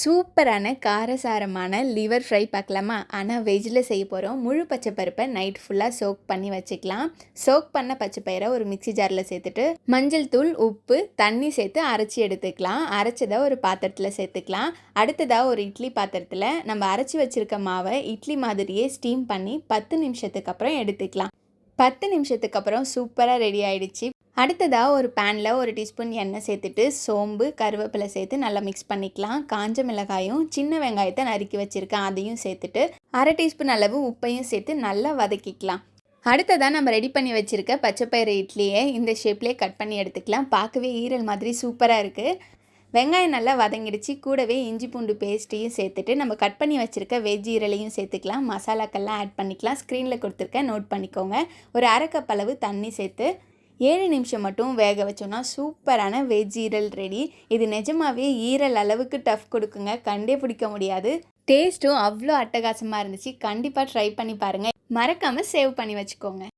சூப்பரான காரசாரமான liver fry பார்க்கலாமா? ஆனால் வெஜ்ஜில் செய்ய போகிறோம் முழு பச்சை பருப்பை நைட் ஃபுல்லாக சோக் பண்ணி வச்சுக்கலாம். சோக் பண்ண பச்சை பயிரை ஒரு மிக்ஸி ஜாரில் சேர்த்துட்டு மஞ்சள் தூள் உப்பு தண்ணி சேர்த்து அரைச்சி எடுத்துக்கலாம். அரைச்சதை ஒரு பாத்திரத்தில் சேர்த்துக்கலாம். அடுத்ததாக ஒரு இட்லி பாத்திரத்தில் நம்ம அரைச்சி வச்சுருக்க மாவை இட்லி மாதிரியே ஸ்டீம் பண்ணி பத்து நிமிஷத்துக்கு அப்புறம் எடுத்துக்கலாம். பத்து நிமிஷத்துக்கு அப்புறம் சூப்பராக ரெடி ஆயிடுச்சு. அடுத்ததாக ஒரு பேனில் ஒரு டீஸ்பூன் எண்ணெய் சேர்த்துட்டு சோம்பு கருவேப்பிலை சேர்த்து நல்லா மிக்ஸ் பண்ணிக்கலாம். காஞ்ச மிளகாயும் சின்ன வெங்காயத்தை நறுக்கி வச்சுருக்கேன். அதையும் சேர்த்துட்டு அரை டீஸ்பூன் அளவு உப்பையும் சேர்த்து நல்லா வதக்கிக்கலாம். அடுத்ததாக நம்ம ரெடி பண்ணி வச்சுருக்க பச்சைப்பயிறு இட்லியை இந்த ஷேப்லேயே கட் பண்ணி எடுத்துக்கலாம். பார்க்கவே ஈரல் மாதிரி சூப்பராக இருக்குது வெங்காயம் நல்லா வதங்கிடுச்சு. கூடவே இஞ்சி பூண்டு பேஸ்ட்டையும் சேர்த்துட்டு நம்ம கட் பண்ணி வச்சுருக்க வெஜ் ஈரலையும் சேர்த்துக்கலாம். மசாலாக்கெல்லாம் ஆட் பண்ணிக்கலாம். ஸ்க்ரீனில் கொடுத்துருக்கேன் நோட் பண்ணிக்கோங்க. ஒரு அரை கப் அளவு தண்ணி சேர்த்து ஏழு நிமிஷம் மட்டும் வேக வச்சோம்னா சூப்பரான வெஜ் ஈரல் ரெடி. இது நிஜமாவே ஈரல் அளவுக்கு டஃப் கொடுக்குங்க. கண்டே பிடிக்க முடியாது. டேஸ்ட்டும் அவ்வளோ அட்டகாசமாக இருந்துச்சு. கண்டிப்பாக ட்ரை பண்ணி பாருங்கள் மறக்காமல் சேவ் பண்ணி வச்சுக்கோங்க.